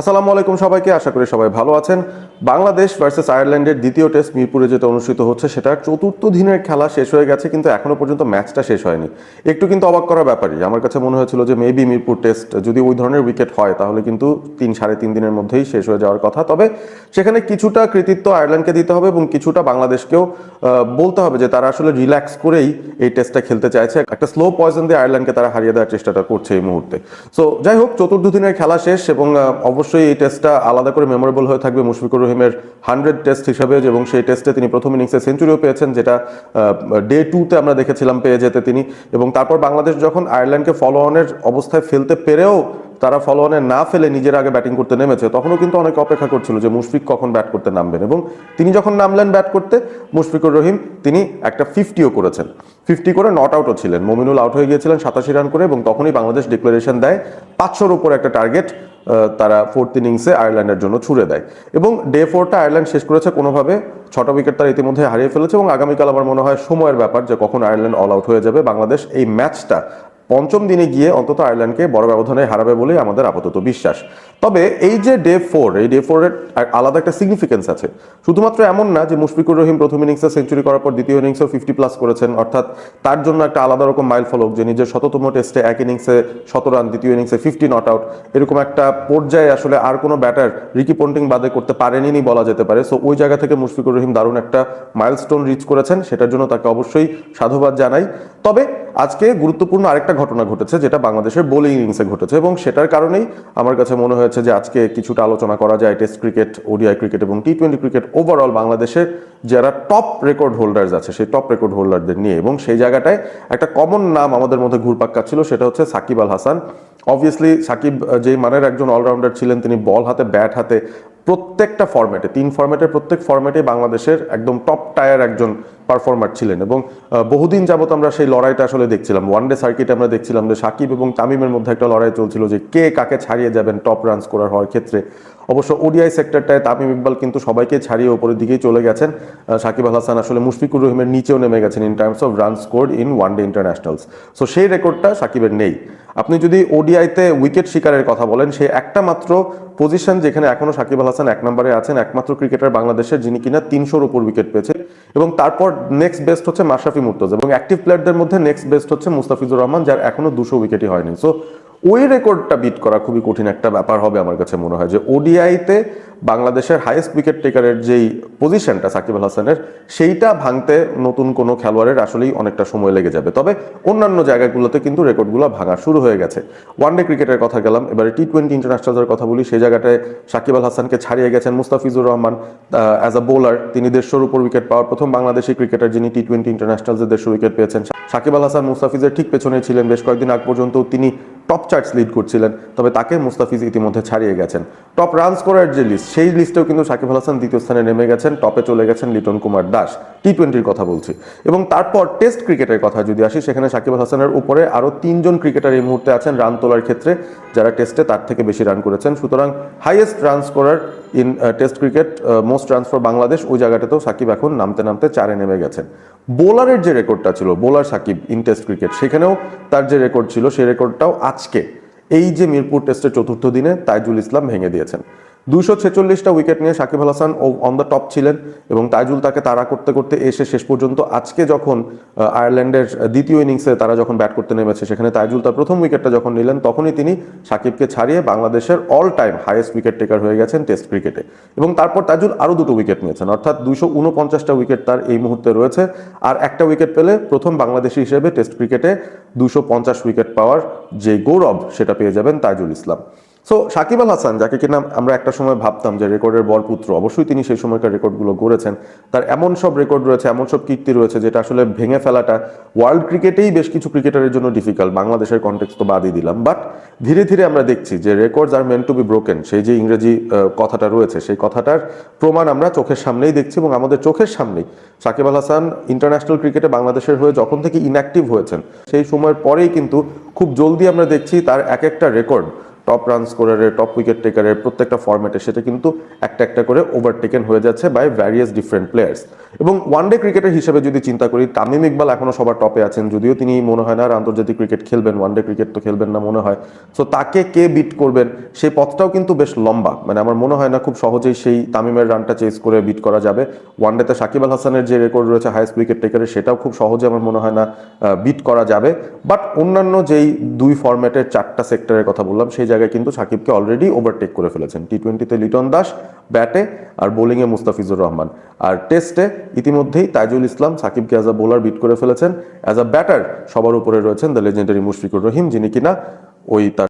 আসসালামু আলাইকুম সবাইকে আশা করি সবাই ভালো আছেন। বাংলাদেশ ভার্সেস আয়ারল্যান্ডের দ্বিতীয় টেস্ট মিরপুরে যেটা অনুষ্ঠিত হচ্ছে সেটা চতুর্থ দিনের খেলা শেষ হয়ে গেছে কিন্তু এখনও পর্যন্ত ম্যাচটা শেষ হয়নি। একটু কিন্তু অবাক করার ব্যাপারই। আমার কাছে মনে হয়েছিল যে মেবি মিরপুর টেস্ট যদি ওই ধরনের উইকেট হয় তাহলে কিন্তু তিন সাড়ে তিন দিনের মধ্যেই শেষ হয়ে যাওয়ার কথা। তবে সেখানে কিছুটা কৃতিত্ব আয়ারল্যান্ডকে দিতে হবে এবং কিছুটা বাংলাদেশকেও বলতে হবে যে তারা আসলে রিল্যাক্স করেই এই টেস্টটা খেলতে চাইছে। একটা স্লো পয়জন দিয়ে আয়ারল্যান্ডকে তারা হারিয়ে দেওয়ার চেষ্টাটা করছে এই মুহূর্তে। সো যাই হোক চতুর্থ দিনের খেলা শেষ এবং আহ, অবশ্যই এই টেস্টটা আলাদা করে মেমোরেবল হয়ে থাকবে মুশফিকুর রহিমের হান্ড্রেড টেস্ট হিসাবে এবং সেই টেস্টে তিনি প্রথম ইনিংসে সেঞ্চুরিও পেয়েছেন, যেটা ডে টুতে আমরা দেখেছিলাম পেয়ে যেতে তিনি। এবং তারপর বাংলাদেশ যখন আয়ারল্যান্ডকে ফলো অনের অবস্থায় ফেলতে পেরেও তারা ফলো অনে না ফেলে নিজের আগে ব্যাটিং করতে নেমেছে, তখনও কিন্তু অনেক অপেক্ষা করছিল যে মুশফিক কখন ব্যাট করতে নামবেন। এবং তিনি যখন নামলেন ব্যাট করতে, মুশফিকুর রহিম, তিনি একটা ফিফটিও করেছেন। ফিফটি করে নট আউটও ছিলেন। মমিনুল আউট হয়ে গিয়েছিলেন সাতাশি রান করে এবং তখনই বাংলাদেশ ডিক্লারেশন দেয় পাঁচশোর উপর একটা টার্গেট তারা ফোর্থ ইনিংসে আয়ারল্যান্ডের জন্য ছুড়ে দেয়। এবং ডে ফোরটা আয়ারল্যান্ড শেষ করেছে, কোনোভাবে ছটা উইকেট তারা ইতিমধ্যে হারিয়ে ফেলেছে এবং আগামীকাল আমার মনে হয় সময়ের ব্যাপার যে কখন আয়ারল্যান্ড অল আউট হয়ে যাবে। বাংলাদেশ এই ম্যাচটা পঞ্চম দিনে গিয়ে অন্তত আয়ারল্যান্ডকে বড় ব্যবধানে হারাবে বলেই আমাদের আপাতত বিশ্বাস। তবে এই যে ডে ফোর, এই ডে ফোরের আলাদা একটা সিগনিফিকেন্স আছে। শুধুমাত্র এমন না যে মুশফিকুর রহিম প্রথম ইনিংসে সেঞ্চুরি করার পর দ্বিতীয় ইনিংসেও ফিফটি প্লাস করেছেন, অর্থাৎ তার জন্য একটা আলাদা রকম মাইল ফলক যে নিজের শততম টেস্টে এক ইনিংসে শত রান দ্বিতীয় ইনিংসে ফিফটি নট আউট এরকম একটা পর্যায়ে আসলে আর কোনো ব্যাটার রিকি পন্টিং বাদে করতে পারেনি বলা যেতে পারে। সো ওই জায়গা থেকে মুশফিকুর রহিম দারুণ একটা মাইলস্টোন রিচ করেছেন, সেটার জন্য তাকে অবশ্যই সাধুবাদ জানাই। তবে আজকে গুরুত্বপূর্ণ আরেকটা ঘটনা ঘটেছে, যেটা বাংলাদেশের বোলিং ইনিংসে ঘটেছে এবং সেটার কারণেই আমার কাছে মনে হয়েছে যে আজকে কিছুটা আলোচনা করা যায় টেস্ট ক্রিকেট ওডিআই ক্রিকেট এবং টি টোয়েন্টি ক্রিকেট ওভারঅল বাংলাদেশের যারা টপ রেকর্ড হোল্ডার্স আছে, সেই টপ রেকর্ড হোল্ডারদের নিয়ে এবং সেই জায়গাটায় একটা কমন নাম আমাদের মধ্যে ঘুরপাক খাচ্ছিল, সেটা হচ্ছে সাকিব আল হাসান। অবভিয়াসলি সাকিব যেই মানের একজন অলরাউন্ডার ছিলেন, তিনি বল হাতে ব্যাট হাতে প্রত্যেকটা ফরম্যাটে তিন ফরম্যাটের প্রত্যেক ফরম্যাটে বাংলাদেশের একদম টপ টায়ার একজন পারফর্মার ছিলেন এবং বহুদিন যাবত আমরা সেই লড়াইটা আসলে দেখছিলাম। ওয়ান ডে সার্কিটে আমরা দেখছিলাম যে সাকিব এবং তামিমের মধ্যে একটা লড়াই চলছিল যে কে কাকে ছাড়িয়ে যাবেন টপ রান স্কোরার হওয়ার ক্ষেত্রে। অবশ্য ওডিআই সেক্টরটায় তামিম ইকবাল কিন্তু সবাইকে ছাড়িয়ে ওপরের দিকেই চলে গেছেন। সাকিব আল হাসান আসলে মুশফিকুর রহিমের নিচেও নেমে গেছেন in terms of run score in one day internationals so সেই রেকর্ডটা সাকিবের নেই। আপনি যদি ওডিআইতে উইকেট শিকারের কথা বলেন, সে একটা মাত্র পজিশন যেখানে এখনও সাকিব আল হাসান এক নম্বরে আছেন, একমাত্র ক্রিকেটার বাংলাদেশের যিনি কিনা তিনশোর উপর উইকেট পেয়েছেন এবং তারপর নেক্সট বেস্ট হচ্ছে মাশরাফি মুর্তজ এবং অ্যাক্টিভ প্লেয়ারদের মধ্যে নেক্সট বেস্ট হচ্ছে মুস্তাফিজুর রহমান, যার এখনও দুশো উইকেটই হয়নি। সো ওই রেকর্ডটা বিট করা খুবই কঠিন একটা ব্যাপার হবে আমার কাছে মনে হয় যে ওডিআইতে বাংলাদেশের হাইয়েস্ট উইকেট টেকারের যেই পজিশনটা সাকিব আল হাসানের, সেইটা ভাঙতে নতুন কোনো খেলোয়াড়ের আসলেই অনেকটা সময় লেগে যাবে। তবে অন্যান্য জায়গাগুলোতে কিন্তু রেকর্ডগুলো ভাঙা শুরু হয়ে গেছে। ওয়ানডে ক্রিকেটের কথা গেলাম, এবারে টি টোয়েন্টি ইন্টারন্যাশনালের কথা বলি সেই জায়গাটায় সাকিব আল হাসানকে ছাড়িয়ে গেছেন Mustafizur Rahman. As a bowler তিনি দেড়শোর উপর উইকেট পাওয়ার প্রথম বাংলাদেশি ক্রিকেটার যিনি টি টোয়েন্টি ইন্টারন্যাশনালসে দেড়শো উইকেট পেয়েছেন। সাকিব আল হাসান মুস্তাফিজের ঠিক পেছনে ছিলেন, বেশ কয়েকদিন আগ পর্যন্ত তিনি টপ চার্টস লিড করছিলেন, তবে তাকে মুস্তাফিজ ইতিমধ্যে ছাড়িয়ে গেছেন। টপ রান স্কোরার যে লিস্ট সেই লিস্টেও কিন্তু সাকিব আল হাসান দ্বিতীয় স্থানে নেমে গেছেন, টপে চলে গেছেন লিটন কুমার দাস টি টোয়েন্টির কথা বলছি। এবং তারপর টেস্ট ক্রিকেটের কথা যদি আসি, সেখানে সাকিব আল হাসানের উপরে আরও তিনজন ক্রিকেটার এই মুহূর্তে আছেন রান তোলার ক্ষেত্রে, যারা টেস্টে তার থেকে বেশি রান করেছেন। সুতরাং highest run scorer in test cricket most runs for Bangladesh, ওই জায়গাটাতেও সাকিব এখন নামতে নামতে চারে নেমে গেছেন। বোলারের যে রেকর্ডটা ছিল, bowler Shakib in test cricket সেখানেও তার যে রেকর্ড ছিল সেই রেকর্ডটাও আজকে। এই যে মিরপুর টেস্টের চতুর্থ দিনে তাইজুল ইসলাম ভেঙে দিয়েছেন। দুশো ছেচল্লিশটা উইকেট নিয়ে সাকিব আল হাসান ও অন দ্য টপ ছিলেন এবং তাইজুল তাকে তাড়া করতে করতে এসে শেষ পর্যন্ত আজকে যখন আয়ারল্যান্ডের দ্বিতীয় ইনিংসে তারা যখন ব্যাট করতে নেমেছে, সেখানে তাইজুল তার প্রথম উইকেটটা যখন নিলেন, তখনই তিনি সাকিবকে ছাড়িয়ে বাংলাদেশের all time highest wicket taker হয়ে গেছেন টেস্ট ক্রিকেটে এবং তারপর তাইজুল আরও দুটো উইকেট নিয়েছেন, অর্থাৎ দুশো উনপঞ্চাশটা উইকেট তার এই মুহূর্তে রয়েছে। আর একটা উইকেট পেলে প্রথম বাংলাদেশি হিসেবে টেস্ট ক্রিকেটে দুশো পঞ্চাশ উইকেট পাওয়ার যে গৌরব, সেটা পেয়ে যাবেন তাইজুল ইসলাম। সো সাকিব আল হাসান যাকে কিনা আমরা একটা সময় ভাবতাম যে রেকর্ডের বরপুত্র, অবশ্যই তিনি সেই সময়কার রেকর্ডগুলো গড়েছেন। তার এমন সব রেকর্ড রয়েছে, এমন সব কীর্তি রয়েছে, যেটা আসলে ভেঙে ফেলাটা ওয়ার্ল্ড ক্রিকেটেই বেশ কিছু ক্রিকেটারের জন্য ডিফিকাল্ট বাংলাদেশের কন্টেক্স তো বাদই দিলাম। বাট ধীরে ধীরে আমরা দেখছি যে records are meant to be broken সেই যে ইংরেজি কথাটা রয়েছে, সেই কথাটার প্রমাণ আমরা চোখের সামনেই দেখছি এবং আমাদের চোখের সামনেই সাকিব আল হাসান ইন্টারন্যাশনাল ক্রিকেটে বাংলাদেশের হয়ে যখন থেকে ইনঅ্যাক্টিভ হয়েছেন, সেই সময়ের পরেই কিন্তু খুব জলদি আমরা দেখছি তার এক একটা রেকর্ড টপ রান স্কোরারের টপ উইকেট টেকারের প্রত্যেকটা ফর্মেটে সেটা কিন্তু একটা একটা করে ওভারটেকেন হয়ে যাচ্ছে বাই ভ্যারিয়াস ডিফারেন্ট প্লেয়ার্স এবং ওয়ানডে ক্রিকেটের হিসেবে যদি চিন্তা করি, তামিম ইকবাল এখনও সবার টপে আছেন, যদিও তিনি মনে হয় না আর আন্তর্জাতিক ক্রিকেট খেলবেন ওয়ানডে ক্রিকেট তো খেলবেন না মনে হয়। সো তাকে কে বিট করবেন, সেই পথটাও কিন্তু বেশ লম্বা। মানে আমার মনে হয় না খুব সহজেই সেই তামিমের রানটা চেস করে বিট করা যাবে। ওয়ান ওয়ানডেতে সাকিব আল হাসানের যে রেকর্ড রয়েছে হায়েস্ট উইকেট টেকারের সেটাও খুব সহজে আমার মনে হয় না বিট করা যাবে। বাট অন্যান্য যেই দুই ফরম্যাটের চারটা সেক্টরের কথা বললাম, সেই জায়গায় কিন্তু সাকিবকে অলরেডি ওভারটেক করে ফেলেছেন। টি টোয়েন্টিতে লিটন দাস ব্যাটে আর বোলিংয়ে মুস্তাফিজুর রহমান। আর টেস্টে ইতিমধ্যেই তাইজুল ইসলাম সাকিবকে অ্যাজ আ বোলার বিট করে ফেলেছেন। অ্যাজ আ ব্যাটার সবার উপরে রয়েছেন দ্য লেজেন্ডারি মুশফিকুর রহিম, যিনি কিনা ওই তার